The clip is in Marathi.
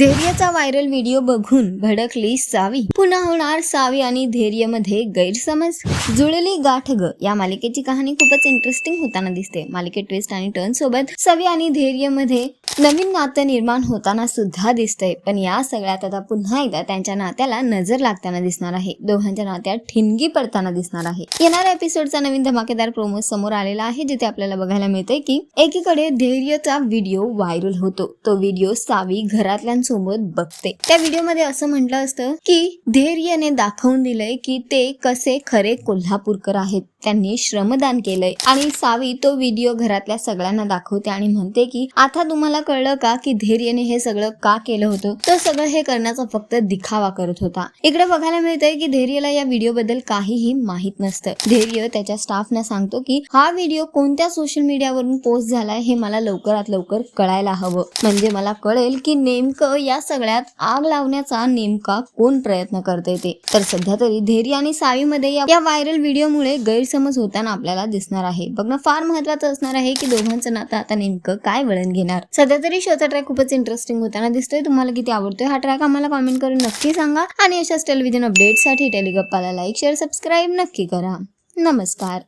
धैर्याचा व्हायरल व्हिडिओ बघून भडकली सावी. पुन्हा होणार सावी आणि धैर्यमध्ये गैरसमज. जुळली गाठ ग. या मालिकेची कहाणी खूपच इंटरेस्टिंग होताना दिसते. मालिकेत ट्विस्ट आणि टर्न सोबत सावी आणि धैर्यमध्ये नवीन नातं निर्माण होताना सुद्धा दिसतंय. पण या सगळ्यात आता पुन्हा एकदा त्यांच्या नात्याला नजर लागताना दिसणार आहे. दोघांच्या नात्यात ठिणगी पडताना दिसणार आहे. येणाऱ्या एपिसोडचा नवीन धमाकेदार प्रोमो समोर आलेला आहे जिथे आपल्याला बघायला मिळते की एकीकडे धैर्यचा व्हिडिओ व्हायरल होतो. तो व्हिडिओ सावी घरातल्यांसोबत बघते. त्या व्हिडिओमध्ये असं म्हटलं असतं की धैर्यने दाखवून दिलंय की ते कसे खरे कोल्हापूरकर आहेत. त्यांनी श्रमदान केलंय. आणि सावी तो व्हिडिओ घरातल्या सगळ्यांना दाखवते आणि म्हणते की आता तुम्हाला कळलं का की धैर्यने हे सगळं का केलं होतं? तर सगळं हे करण्याचा फक्त दिखावा करत होता. इकडे बघायला मिळतंय की धैर्यला या व्हिडिओ बद्दल काहीही माहीत नसतं. धैर्य त्याच्या स्टाफना सांगतो की हा व्हिडिओ कोणत्या सोशल मीडियावरून पोस्ट झालाय हे मला लवकरात लवकर कळायला हवं. म्हणजे मला कळेल की नेमकं या सगळ्यात आग लावण्याचा नेमका कोण प्रयत्न करते ते? तर सध्या तरी धैर्य आणि सावीमध्ये या- व्हायरल व्हिडिओमुळे गैरसमज होताना आपल्याला दिसणार आहे. बघणं फार महत्वाचं असणार आहे की दोघांचं नातं आता नेमकं काय वळण घेणार. सध्या तरी शोचा ट्रॅक खूपच इंटरेस्टिंग होताना दिसतोय. तुम्हाला किती आवडतोय हा ट्रॅक आम्हाला कॉमेंट करून नक्की सांगा. आणि अशाच टेलिव्हिजन अपडेटसाठी टेलिगप्पाला लाईक शेअर सबस्क्राईब नक्की करा. नमस्कार.